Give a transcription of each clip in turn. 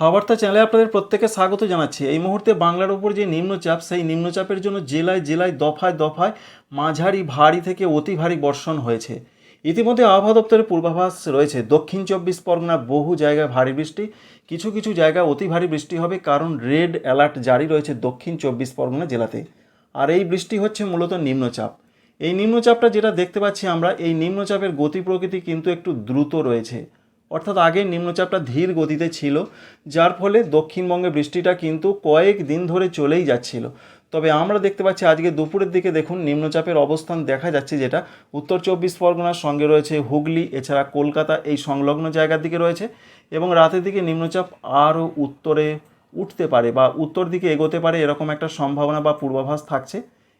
হাওয়ার্তা চ্যানেলে আপনাদের প্রত্যেকে স্বাগত জানাচ্ছি। এই মুহূর্তে বাংলার উপর যে নিম্নচাপ, সেই নিম্নচাপের জন্য জেলায় জেলায় দফায় দফায় মাঝারি ভারী থেকে অতি ভারী বর্ষণ হয়েছে। ইতিমধ্যে আবহাওয়া দপ্তরের পূর্বাভাস রয়েছে। দক্ষিণ চব্বিশ পরগনার বহু জায়গায় ভারী বৃষ্টি, কিছু কিছু জায়গায় অতি ভারী বৃষ্টি হবে কারণ রেড অ্যালার্ট জারি রয়েছে দক্ষিণ চব্বিশ পরগনা জেলাতে। আর এই বৃষ্টি হচ্ছে মূলত নিম্নচাপ। এই নিম্নচাপটা যেটা দেখতে পাচ্ছি আমরা, এই নিম্নচাপের গতি প্রকৃতি কিন্তু একটু দ্রুত রয়েছে। অর্থাৎ আগে নিম্নচাপটা ধীর গতিতে ছিল, যার ফলে দক্ষিণবঙ্গে বৃষ্টিটা কিন্তু কয়েক দিন ধরে চলেই যাচ্ছিল। তবে আমরা দেখতে পাচ্ছি আজকে দুপুরের দিকে দেখুন নিম্নচাপের অবস্থান দেখা যাচ্ছে যেটা উত্তর চব্বিশ পরগনার সঙ্গে রয়েছে হুগলি, এছাড়া কলকাতা এই সংলগ্ন জায়গার দিকে রয়েছে এবং রাতের দিকে নিম্নচাপ আরও উত্তরে উঠতে পারে বা উত্তর দিকে এগোতে পারে এরকম একটা সম্ভাবনা বা পূর্বাভাস থাকছে।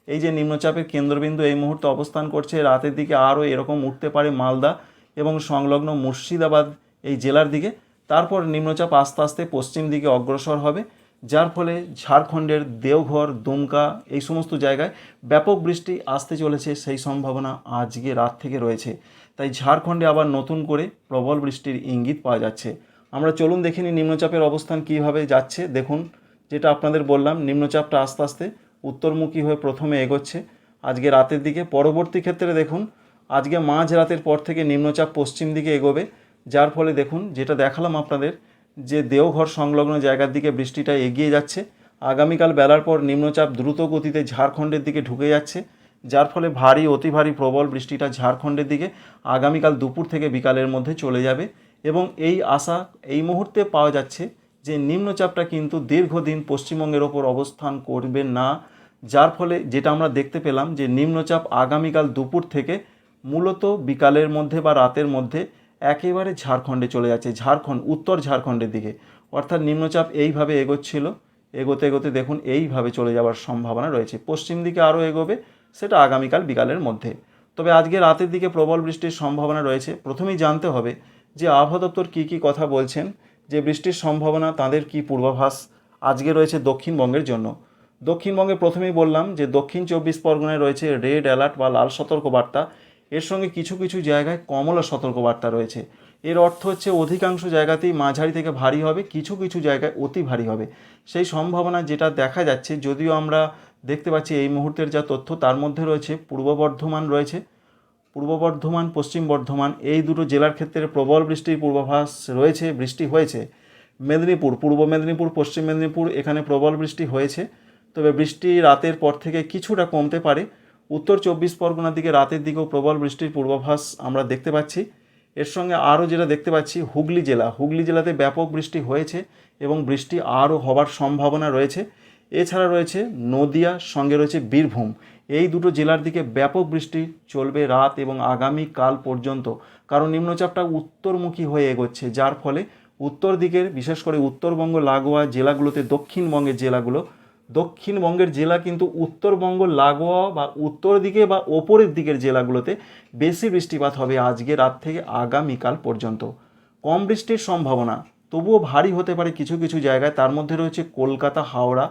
এই যে নিম্নচাপের কেন্দ্রবিন্দু এই মুহূর্তে অবস্থান করছে, রাতের দিকে আরও এরকম উঠতে পারে মালদা এবং সংলগ্ন মুর্শিদাবাদ এই জেলার দিকে। তারপর নিম্নচাপ আস্তে আস্তে পশ্চিম দিকে অগ্রসর হবে, যার ফলে ঝাড়খণ্ডের দেওঘর, দুমকা এই সমস্ত জায়গায় ব্যাপক বৃষ্টি আসতে চলেছে সেই সম্ভাবনা আজকে রাত থেকে রয়েছে। তাই ঝাড়খণ্ডে আবার নতুন করে প্রবল বৃষ্টির ইঙ্গিত পাওয়া যাচ্ছে। আমরা চলুন দেখিনি নিম্নচাপের অবস্থান কীভাবে যাচ্ছে। দেখুন, যেটা আপনাদের বললাম, নিম্নচাপটা আস্তে আস্তে উত্তরমুখী হয়ে প্রথমে এগোচ্ছে। আজকে রাতের দিকে পরবর্তী ক্ষেত্রে দেখুন, আজকে মাঝ রাতের পর থেকে নিম্নচাপ পশ্চিম দিকে এগোবে। যার ফলে দেখুন, যেটা দেখালাম আপনাদের, যে দেওঘর সংলগ্ন জায়গার দিকে বৃষ্টিটা এগিয়ে যাচ্ছে, আগামীকাল বেলার পর নিম্নচাপ দ্রুত গতিতে ঝাড়খণ্ডের দিকে ঢুকে যাচ্ছে, যার ফলে ভারী, অতি ভারী প্রবল বৃষ্টিটা ঝাড়খণ্ডের দিকে আগামীকাল দুপুর থেকে বিকালের মধ্যে চলে যাবে এবং এই আশা, এই মুহূর্তে পাওয়া যাচ্ছে যে নিম্নচাপটা কিন্তু দীর্ঘদিন পশ্চিমবঙ্গের ওপর অবস্থান করবে না, যার ফলে যেটা আমরা দেখতে পেলাম যে নিম্নচাপ আগামীকাল দুপুর থেকে মূলত বিকালের মধ্যে বা রাতের মধ্যে একেবারে ঝাড়খণ্ডে চলে যাচ্ছে, ঝাড়খণ্ড, উত্তর ঝাড়খণ্ডের দিকে। অর্থাৎ নিম্নচাপ এইভাবে এগোচ্ছিল। এগোতে এগোতে দেখুন, এইভাবে চলে যাওয়ার সম্ভাবনা রয়েছে। পশ্চিম দিকে আরও এগোবে, সেটা আগামীকাল বিকালের মধ্যে। তবে আজকে রাতের দিকে প্রবল বৃষ্টির সম্ভাবনা রয়েছে। প্রথমেই জানতে হবে যে আবহাওয়া দপ্তর কী কী কথা বলছেন, যে বৃষ্টির সম্ভাবনা, তাদের কী পূর্বাভাস আজকে রয়েছে দক্ষিণবঙ্গের জন্য। দক্ষিণবঙ্গে প্রথমেই বললাম যে দক্ষিণ চব্বিশ পরগনায় রয়েছে রেড অ্যালার্ট বা লাল সতর্কবার্তা। এর সঙ্গে কিছু কিছু জায়গায় কমলা সতর্কবার্তা রয়েছে। এর অর্থ হচ্ছে অধিকাংশ জায়গাতেই মাঝারি থেকে ভারী হবে, কিছু কিছু জায়গায় অতি ভারী হবে। সেই সম্ভাবনা যেটা দেখা যাচ্ছে, যদিও আমরা দেখতে পাচ্ছি এই মুহূর্তের যা তথ্য, তার মধ্যে রয়েছে পূর্ব বর্ধমান রয়েছে। পূর্ব বর্ধমান, পশ্চিম বর্ধমান, এই দুটো জেলার ক্ষেত্রে প্রবল বৃষ্টির পূর্বাভাস রয়েছে, বৃষ্টি হয়েছে। মেদিনীপুর, পূর্ব মেদিনীপুর, পশ্চিম মেদিনীপুর, এখানে প্রবল বৃষ্টি হয়েছে। তবে বৃষ্টি রাতের পর থেকে কিছুটা কমতে পারে। উত্তর চব্বিশ পরগনার দিকে রাতের দিকেও প্রবল বৃষ্টির পূর্বাভাস আমরা দেখতে পাচ্ছি। এর সঙ্গে আরও যেটা দেখতে পাচ্ছি, হুগলি জেলা। হুগলি জেলাতে ব্যাপক বৃষ্টি হয়েছে এবং বৃষ্টি আরও হবার সম্ভাবনা রয়েছে। এছাড়া রয়েছে নদিয়া, সঙ্গে রয়েছে বীরভূম। এই দুটো জেলার দিকে ব্যাপক বৃষ্টি চলবে রাত এবং আগামী কাল পর্যন্ত। কারণ নিম্নচাপটা উত্তরমুখী হয়ে এগোচ্ছে, যার ফলে উত্তর দিকের, বিশেষ করে উত্তরবঙ্গ, লাগোয়া জেলাগুলোতে, দক্ষিণবঙ্গের জেলাগুলো দক্ষিণবঙ্গের জেলা কিন্তু উত্তরবঙ্গ, লাগোয়া বা উত্তর দিকে বা ওপরের দিকের জেলাগুলোতে বেশি বৃষ্টিপাত হবে আজকে রাত থেকে আগামীকাল পর্যন্ত। কম বৃষ্টির সম্ভাবনা, তবুও ভারী হতে পারে কিছু কিছু জায়গায়। তার মধ্যে রয়েছে কলকাতা, হাওড়া,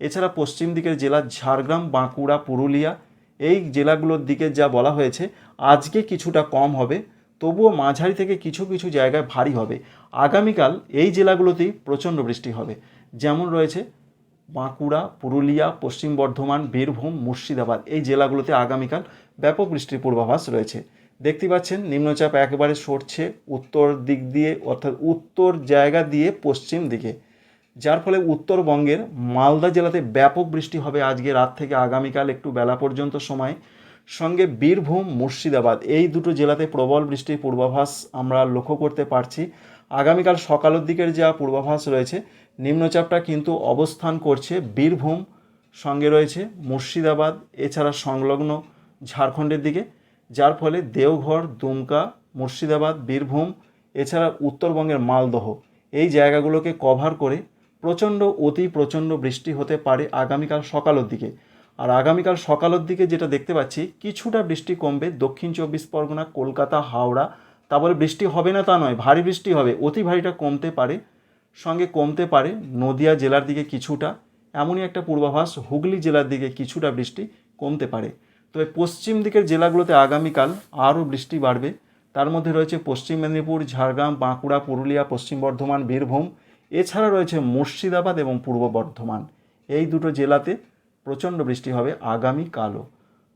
এছাড়া পশ্চিম দিকের জেলা ঝাড়গ্রাম, বাঁকুড়া, পুরুলিয়া। এই জেলাগুলোর দিকে যা বলা হয়েছে, আজকে কিছুটা কম হবে, তবুও মাঝারি থেকে কিছু কিছু জায়গায় ভারী হবে। আগামীকাল এই জেলাগুলোতেই প্রচণ্ড বৃষ্টি হবে। যেমন রয়েছে বাঁকুড়া, পুরুলিয়া, পশ্চিম বর্ধমান, বীরভূম, মুর্শিদাবাদ এই জেলাগুলোতে আগামীকাল ব্যাপক বৃষ্টির পূর্বাভাস রয়েছে। দেখতে পাচ্ছেন, নিম্নচাপ একেবারে সরছে উত্তর দিক দিয়ে, অর্থাৎ উত্তর জায়গা দিয়ে পশ্চিম দিকে। যার ফলে উত্তরবঙ্গের মালদা জেলাতে ব্যাপক বৃষ্টি হবে আজকে রাত থেকে আগামীকাল একটু বেলা পর্যন্ত সময়। সঙ্গে বীরভূম, মুর্শিদাবাদ এই দুটো জেলাতে প্রবল বৃষ্টির পূর্বাভাস আমরা লক্ষ্য করতে পারছি। আগামীকাল সকালের দিকের যা পূর্বাভাস রয়েছে নিম্নচাপটা কিন্তু অবস্থান করছে বীরভূম, সঙ্গে রয়েছে মুর্শিদাবাদ, এছাড়া সংলগ্ন ঝাড়খণ্ডের দিকে, যার ফলে দেওঘর, দুমকা, মুর্শিদাবাদ, বীরভূম, এছাড়া উত্তরবঙ্গের মালদহ, এই জায়গাগুলোকে কভার করে প্রচণ্ড অতি প্রচণ্ড বৃষ্টি হতে পারে আগামীকাল সকালের দিকে। আর আগামীকাল সকালের দিকে যেটা দেখতে পাচ্ছি, কিছুটা বৃষ্টি কমবে দক্ষিণ চব্বিশ পরগনা, কলকাতা, হাওড়া, তা বলে বৃষ্টি হবে না তা নয়, ভারী বৃষ্টি হবে, অতি ভারীটা কমতে পারে সঙ্গে কমতে পারে নদিয়া জেলার দিকে কিছুটা, এমনই একটা পূর্বাভাস হুগলি জেলার দিকে কিছুটা বৃষ্টি কমতে পারে। তবে পশ্চিম দিকের জেলাগুলোতে আগামীকাল আরও বৃষ্টি বাড়বে। তার মধ্যে রয়েছে পশ্চিম মেদিনীপুর, ঝাড়গ্রাম, বাঁকুড়া, পুরুলিয়া, পশ্চিম বর্ধমান, বীরভূম, এছাড়া রয়েছে মুর্শিদাবাদ এবং পূর্ব বর্ধমান। এই দুটো জেলাতে প্রচণ্ড বৃষ্টি হবে আগামীকালও।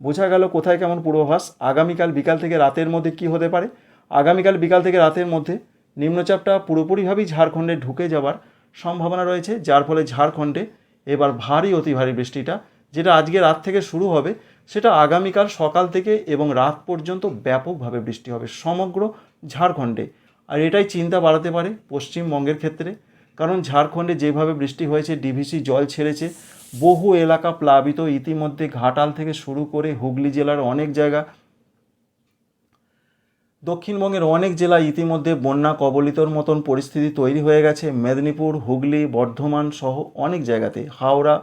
বোঝা গেল কোথায় কেমন পূর্বাভাস। আগামীকাল বিকাল থেকে রাতের মধ্যে কি হতে পারে? আগামীকাল বিকাল থেকে রাতের মধ্যে নিম্নচাপটা পুরোপুরিভাবেই ঝাড়খণ্ডে ঢুকে যাওয়ার সম্ভাবনা রয়েছে, যার ফলে ঝাড়খণ্ডে এবার ভারী, অতি ভারী বৃষ্টিটা, যেটা আজকে রাত থেকে শুরু হবে, সেটা আগামীকাল সকাল থেকে এবং রাত পর্যন্ত ব্যাপকভাবে বৃষ্টি হবে সমগ্র ঝাড়খণ্ডে। আর এটাই চিন্তা বাড়াতে পারে পশ্চিমবঙ্গের ক্ষেত্রে, কারণ ঝাড়খণ্ডে যেভাবে বৃষ্টি হয়েছে, ডিভিসি জল ছেড়েছে, বহু এলাকা প্লাবিত, ইতিমধ্যে ঘাটাল থেকে শুরু করে হুগলি জেলার অনেক জায়গা দক্ষিণবঙ্গের অনেক জেলায় ইতিমধ্যে বন্যা কবলিতর মতন পরিস্থিতি তৈরি হয়ে গেছে। মেদিনীপুর, হুগলি, বর্ধমান সহ অনেক জায়গাতে। হাওড়া।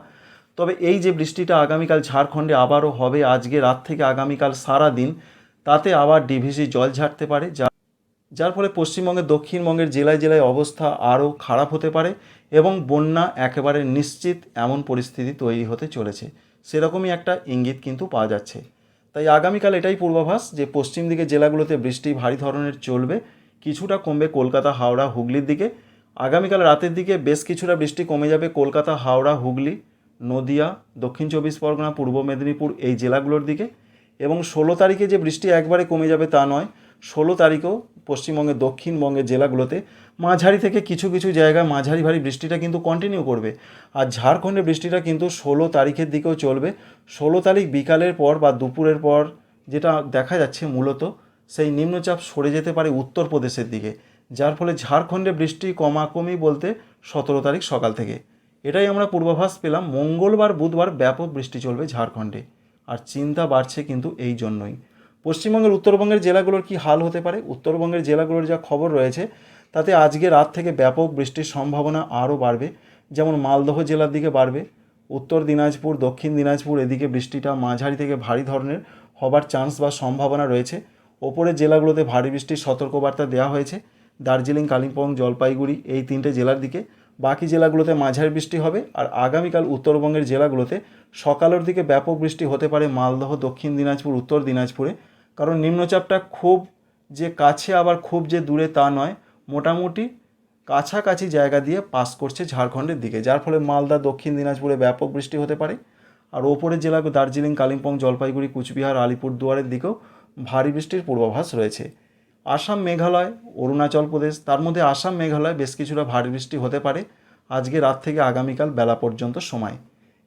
তবে এই যে বৃষ্টিটা আগামীকাল ঝাড়খণ্ডে আবারও হবে, আজকে রাত থেকে আগামীকাল সারা দিন, তাতে আবার ডিভিসি জল ঝাড়তে পারে, যা, যার ফলে পশ্চিমবঙ্গের দক্ষিণবঙ্গের জেলায় জেলায় অবস্থা আরও খারাপ হতে পারে এবং বন্যা একেবারে নিশ্চিত এমন পরিস্থিতি তৈরি হতে চলেছে। সেরকমই একটা ইঙ্গিত কিন্তু পাওয়া যাচ্ছে। তাই আগামীকাল এটাই পূর্বাভাস যে পশ্চিম দিকে জেলাগুলোতে বৃষ্টি ভারী ধরনের চলবে, কিছুটা কমবে কলকাতা, হাওড়া, হুগলির দিকে। আগামীকাল রাতের দিকে বেশ কিছুটা বৃষ্টি কমে যাবে কলকাতা, হাওড়া, হুগলি, নদিয়া, দক্ষিণ চব্বিশ পরগনা, পূর্ব মেদিনীপুর এই জেলাগুলোর দিকে। এবং ষোলো তারিখে যে বৃষ্টি একবারে কমে যাবে তা নয় ষোলো তারিখও পশ্চিমবঙ্গের, দক্ষিণবঙ্গের জেলাগুলোতে মাঝারি থেকে কিছু কিছু জায়গায় মাঝারি ভারী বৃষ্টিটা কিন্তু কন্টিনিউ করবে। আর ঝাড়খণ্ডে বৃষ্টিটা কিন্তু ষোলো তারিখের দিকেও চলবে। ষোলো তারিখ বিকালের পর বা দুপুরের পর যেটা দেখা যাচ্ছে মূলত, সেই নিম্নচাপ সরে যেতে পারে উত্তরপ্রদেশের দিকে। যার ফলে ঝাড়খণ্ডে বৃষ্টি কমাকমি বলতে সতেরো তারিখ সকাল থেকে। এটাই আমরা পূর্বাভাস পেলাম। মঙ্গলবার, বুধবার ব্যাপক বৃষ্টি চলবে ঝাড়খণ্ডে। আর চিন্তা বাড়ছে কিন্তু এই জন্যই। পশ্চিমবঙ্গের উত্তরবঙ্গের জেলাগুলোর কি হাল হতে পারে? উত্তরবঙ্গের জেলাগুলোর যা খবর রয়েছে, তাতে আজকে রাত থেকে ব্যাপক বৃষ্টির সম্ভাবনা আরও বাড়বে। যেমন মালদহ জেলার দিকে বাড়বে, উত্তর দিনাজপুর, দক্ষিণ দিনাজপুর এদিকে বৃষ্টিটা মাঝারি থেকে ভারী ধরনের হবার চান্স বা সম্ভাবনা রয়েছে। ওপরের জেলাগুলোতে ভারী বৃষ্টির সতর্কবার্তা দেওয়া হয়েছে। দার্জিলিং, কালিম্পং, জলপাইগুড়ি এই তিনটে জেলার দিকে। বাকি জেলাগুলোতে মাঝারি বৃষ্টি হবে আর আগামীকাল উত্তরবঙ্গের জেলাগুলোতে সকালের দিকে ব্যাপক বৃষ্টি হতে পারে মালদহ, দক্ষিণ দিনাজপুর, উত্তর দিনাজপুরে। কারণ নিম্নচাপটা খুব যে কাছে আবার খুব যে দূরে তা নয়, মোটামুটি কাছাকাছি জায়গা দিয়ে পাস করছে ঝাড়খণ্ডের দিকে, যার ফলে মালদা, দক্ষিণ দিনাজপুরে ব্যাপক বৃষ্টি হতে পারে। আর ওপরের জেলা দার্জিলিং, কালিম্পং, জলপাইগুড়ি, কুচবিহার, আলিপুরদুয়ারের দিকেও ভারী বৃষ্টির পূর্বাভাস রয়েছে। আসাম, মেঘালয়, অরুণাচল প্রদেশ, তার মধ্যে আসাম, মেঘালয় বেশ কিছুটা ভারী বৃষ্টি হতে পারে। আজকে রাত থেকে আগামীকাল বেলা পর্যন্ত সময়।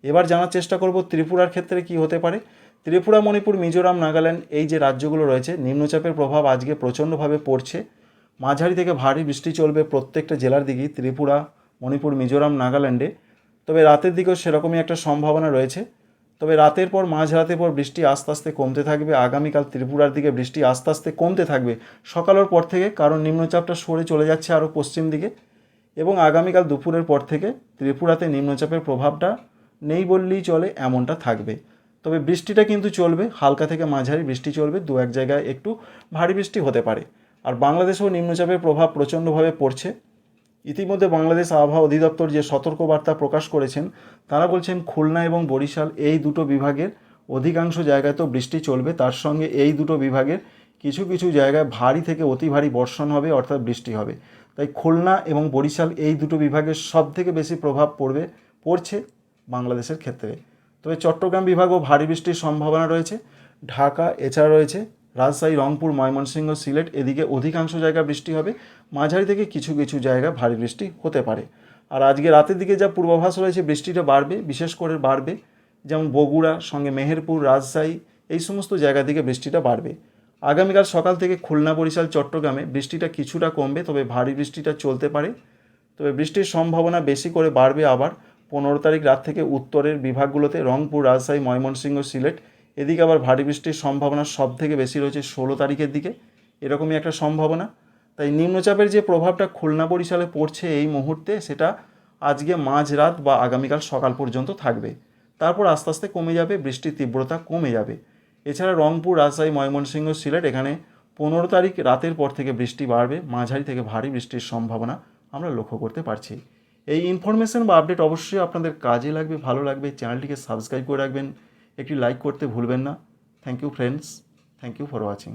এবার জানার চেষ্টা করব ত্রিপুরার ক্ষেত্রে কি হতে পারে। ত্রিপুরা, মণিপুর, মিজোরাম, নাগাল্যান্ড এই যে রাজ্যগুলো রয়েছে, নিম্নচাপের প্রভাব আজকে প্রচণ্ডভাবে পড়ছে। মাঝারি থেকে ভারী বৃষ্টি চলবে প্রত্যেকটা জেলার দিকেই, ত্রিপুরা, মণিপুর, মিজোরাম, নাগাল্যান্ডে। তবে রাতের দিকেও সেরকমই একটা সম্ভাবনা রয়েছে। তবে রাতের পর মাঝরাতের পর বৃষ্টি আস্তে আস্তে কমতে থাকবে। আগামীকাল ত্রিপুরার দিকে বৃষ্টি আস্তে আস্তে কমতে থাকবে। সকালের পর থেকে কারণ নিম্নচাপটা সরে চলে যাচ্ছে আরও পশ্চিম দিকে। এবং আগামীকাল দুপুরের পর থেকে ত্রিপুরাতে নিম্নচাপের প্রভাবটা নেই বললেই চলে, এমনটা থাকবে। তবে বৃষ্টিটা কিন্তু চলবে, হালকা থেকে মাঝারি বৃষ্টি চলবে, দু এক জায়গায় একটু ভারী বৃষ্টি হতে পারে। আর বাংলাদেশেও নিম্নচাপের প্রভাব প্রচণ্ডভাবে পড়ছে। ইতিমধ্যে বাংলাদেশ আবহাওয়া অধিদপ্তর যে সতর্কবার্তা প্রকাশ করেছেন, তারা বলছেন খুলনা এবং বরিশাল এই দুটো বিভাগের অধিকাংশ জায়গায় তো বৃষ্টি চলবে। তার সঙ্গে এই দুটো বিভাগের কিছু কিছু জায়গায় ভারী থেকে অতি ভারী বর্ষণ হবে, অর্থাৎ বৃষ্টি হবে। তাই খুলনা এবং বরিশাল এই দুটো বিভাগের সব থেকে বেশি প্রভাব পড়বে, পড়ছে বাংলাদেশের ক্ষেত্রে। তবে চট্টগ্রাম বিভাগও ভারী বৃষ্টির সম্ভাবনা রয়েছে। ঢাকা, এছাড়া রয়েছে রাজশাহী, রংপুর, ময়মনসিংহ, সিলেট, এদিকে অধিকাংশ জায়গা বৃষ্টি হবে। মাঝারি থেকে কিছু কিছু জায়গা ভারী বৃষ্টি হতে পারে। আর আজকে রাতের দিকে যা পূর্বাভাস রয়েছে, বৃষ্টিটা বাড়বে, বিশেষ করে বাড়বে। যেমন বগুড়া, সঙ্গে মেহেরপুর, রাজশাহী, এই সমস্ত জায়গা থেকে বৃষ্টিটা বাড়বে। আগামীকাল সকাল থেকে খুলনা, বরিশাল, চট্টগ্রামে বৃষ্টিটা কিছুটা কমবে, তবে ভারী বৃষ্টিটা চলতে পারে। তবে বৃষ্টির সম্ভাবনা বেশি করে বাড়বে আবার। পনেরো তারিখ রাত থেকে উত্তরের বিভাগগুলোতে রংপুর, রাজশাহী, ময়মনসিংহ, সিলেট। এদিকে আবার ভারী বৃষ্টির সম্ভাবনা সব থেকে বেশি রয়েছে ষোলো তারিখের দিকে। এরকমই একটা সম্ভাবনা। তাই নিম্নচাপের যে প্রভাবটা খুলনা বরিশালে পড়ছে এই মুহূর্তে, সেটা আজকে মাঝরাত বা আগামীকাল সকাল পর্যন্ত থাকবে। তারপর আস্তে আস্তে কমে যাবে, বৃষ্টির তীব্রতা কমে যাবে। এছাড়া রংপুর, রাজশাহী, ময়মনসিংহ, সিলেট, এখানে পনেরো তারিখ রাতের পর থেকে বৃষ্টি বাড়বে। মাঝারি থেকে ভারী বৃষ্টির সম্ভাবনা আমরা লক্ষ্য করতে পারছি। এই ইনফরমেশান বা আপডেট অবশ্যই আপনাদের কাজে লাগবে, ভালো লাগবে। চ্যানেলটিকে সাবস্ক্রাইব করে রাখবেন। একটি লাইক করতে ভুলবেন না। Thank you friends thank you for watching